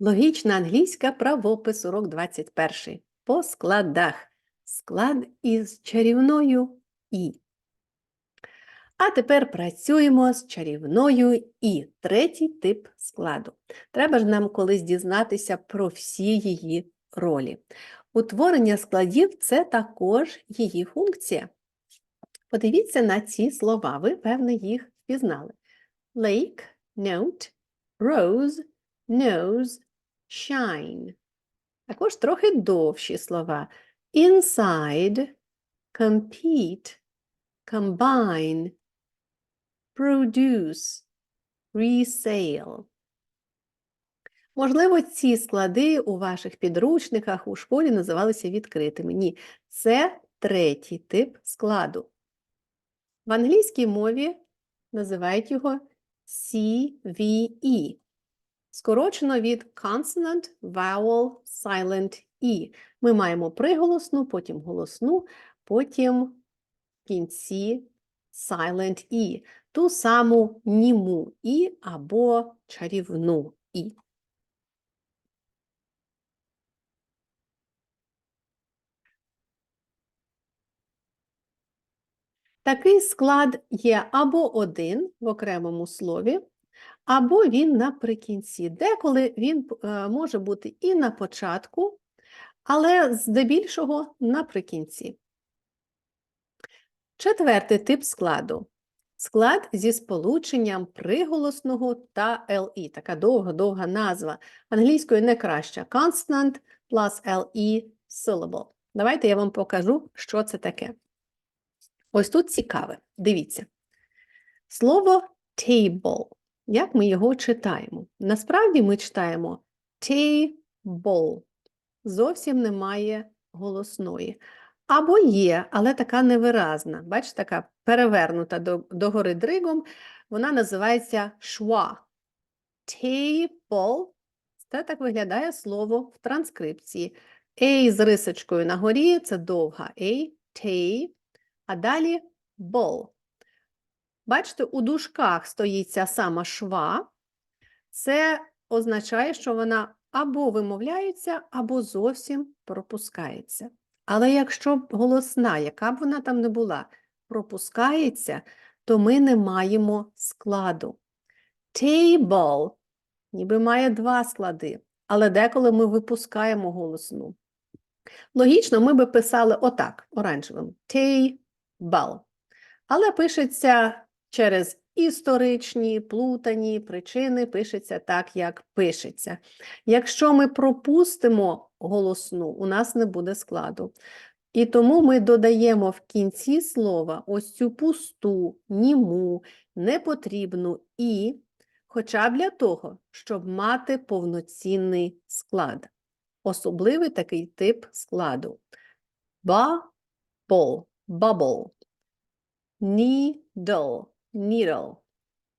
Логічна англійська правопис, урок 21. По складах. Склад із чарівною І. А тепер працюємо з чарівною І. Третій тип складу. Треба ж нам колись дізнатися про всі її ролі. Утворення складів це також її функція. Подивіться на ці слова, ви, певне, їх впізнали. Lake, note, rose, nose, shine. Також трохи довші слова. Inside, compete, combine, produce, resale. Можливо, ці склади у ваших підручниках у школі називалися відкритими. Ні, це третій тип складу. В англійській мові називають його CVE. Скорочено від Consonant, Vowel, Silent E. Ми маємо приголосну, потім голосну, потім в кінці Silent E. Ту саму німу І або чарівну І. Такий склад є або один в окремому слові, або він наприкінці. Деколи він е, може бути і на початку, але здебільшого наприкінці. Четвертий тип складу. Склад зі сполученням приголосного та LE. Така довга-довга назва. Англійською не краща. Consonant plus LE syllable. Давайте я вам покажу, що це таке. Ось тут цікаве. Дивіться. Слово table. Як ми його читаємо? Насправді ми читаємо table. Зовсім немає голосної. Або є, але така невиразна. Бачите, така перевернута до, догори дригом, вона називається шва. Table. Це так виглядає слово в транскрипції. A з рисочкою на горі це довга A, T, а далі ball. Бачите, у дужках стоїть ця сама шва. Це означає, що вона або вимовляється, або зовсім пропускається. Але якщо голосна, яка б вона там не була, пропускається, то ми не маємо складу. Table ніби має два склади, але деколи ми випускаємо голосну. Логічно, ми би писали отак, оранжевим. Table. Але пишеться через історичні, плутані причини, пишеться так, як пишеться. Якщо ми пропустимо голосну, у нас не буде складу. І тому ми додаємо в кінці слова ось цю пусту, німу, непотрібну і, хоча б для того, щоб мати повноцінний склад. Особливий такий тип складу. Bubble, bubble. Needle, needle.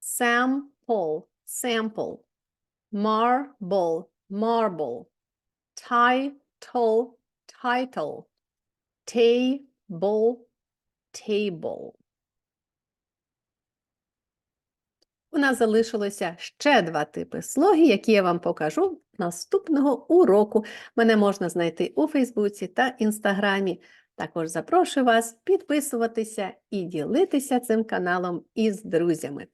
Sample, sample. Marble, marble. Title, title. Table, table. У нас залишилося ще два типи слоги, які я вам покажу наступного уроку. Мене можна знайти у Фейсбуці та Інстаграмі. Також запрошую вас підписуватися і ділитися цим каналом із друзями.